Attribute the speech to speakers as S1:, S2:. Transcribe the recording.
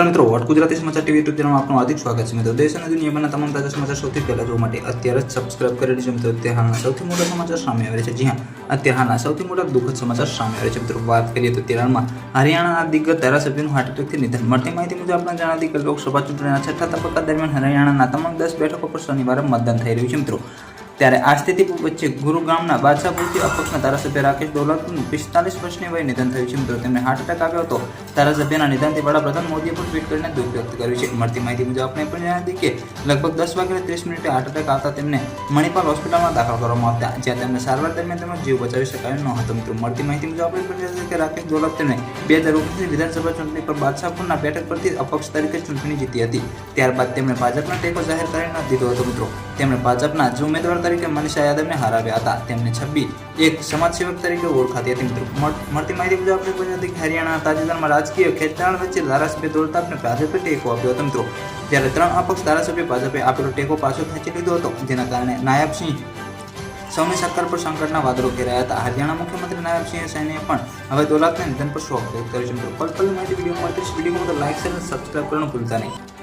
S1: નમસ્કાર મિત્રો, વોટ ગુજરાતી સમાચાર ટીવી યુટ્યુબ ચેનલમાં આપનું હાર્દિક સ્વાગત છે મિત્રો. દેશ અને દુનિયાભરના તમામ તાજા સમાચાર સૌથી પહેલા જોવા માટે અત્યારે જ સબસ્ક્રાઇબ કરી લેજો મિત્રો. અત્યારે હાલના સૌથી મોટા સમાચાર સામે આવે છે. જી હા અત્યારે હાલના સૌથી મોટા દુઃખદ સમાચાર સામે આવે છે મિત્રો. વાત કરીએ તો તેરાણમાં હરિયાણાના દિગ્ગજ ધારાસભ્યનું હાર્ટ એટેકથી નિધન. મળતી માહિતી મુજબ આપણે જણાવી કે લોકસભા ચૂંટણીના છઠ્ઠા તબક્કા દરમિયાન હરિયાણાના તમામ દસ બેઠકો પર શનિવારે મતદાન થઈ રહ્યું છે મિત્રો. ત્યારે આ સ્થિતિ વચ્ચે ગુરુગામના બાદશાહપુરથી અપક્ષના ધારાસભ્ય રાકેશ દોલતનું પિસ્તાલીસ વર્ષની વયે નિધન થયું છે. મિત્રો, તેમને હાર્ટ એટેક આવ્યો હતો. ધારાસભ્યના નિધનથી વડાપ્રધાન મોદીએ પણ ટ્વીટ કરીને દુઃખ વ્યક્ત કર્યું છે. મળતી માહિતી મુજબ આપણે પણ જણાવી કે લગભગ દસ વાગ્યે ત્રીસ મિનિટે હાર્ટ એટેક આવતા તેમને મણિપાલ હોસ્પિટલમાં દાખલ કરવામાં આવ્યા. જ્યાં તેમને સારવાર દરમિયાન તેમનો જીવ બચાવી શકાયો ન હતો. મિત્રો, મળતી માહિતી મુજબ આપણે પણ જણાવી કે રાકેશ દોલત તેમને બે હજાર ઓગણીસની વિધાનસભા ચૂંટણી પર બાદશાહપુરના બેઠક પરથી અપક્ષ તરીકે ચૂંટણી જીતી હતી. ત્યારબાદ તેમણે ભાજપના ટેકો જાહેર કરી ન દીધો હતો. મિત્રો, તેમણે ભાજપના જ ઉમેદવાર તરીકે મનીષા યાદવને હરાવ્યા હતા. તેમને છબ્બી એક સમાજસેવક તરીકે ઓળખાતી હતી. મિત્રો મળતી માહિતી મુજબ આપણે કે હરિયાણા તાજેતરમાં રાજકીય ખેંચાણ વચ્ચે ધારાસભ્ય દોડતાપને ભાજપે ટેકો આપ્યો હતો. મિત્રો, જ્યારે ત્રણ અપક્ષ ધારાસભ્ય ભાજપે આપેલો ટેકો પાછો ખેંચી લીધો હતો, જેના કારણે નાયબસિંહ સૌની સરકાર પર સંકટના વાદળો ઘેરાયા હતા. હરિયાણા મુખ્યમંત્રી નાયબસિંહ સૈનીએ પણ હવે દોલતના નિધન પર શોક વ્યક્ત કર્યો છે. મિત્રો પલ પલ માહિતી વીડિયો મળતી વીડિયો તો શેર અને સબસ્ક્રાઈબ કરવાનું ભૂલતા નહીં.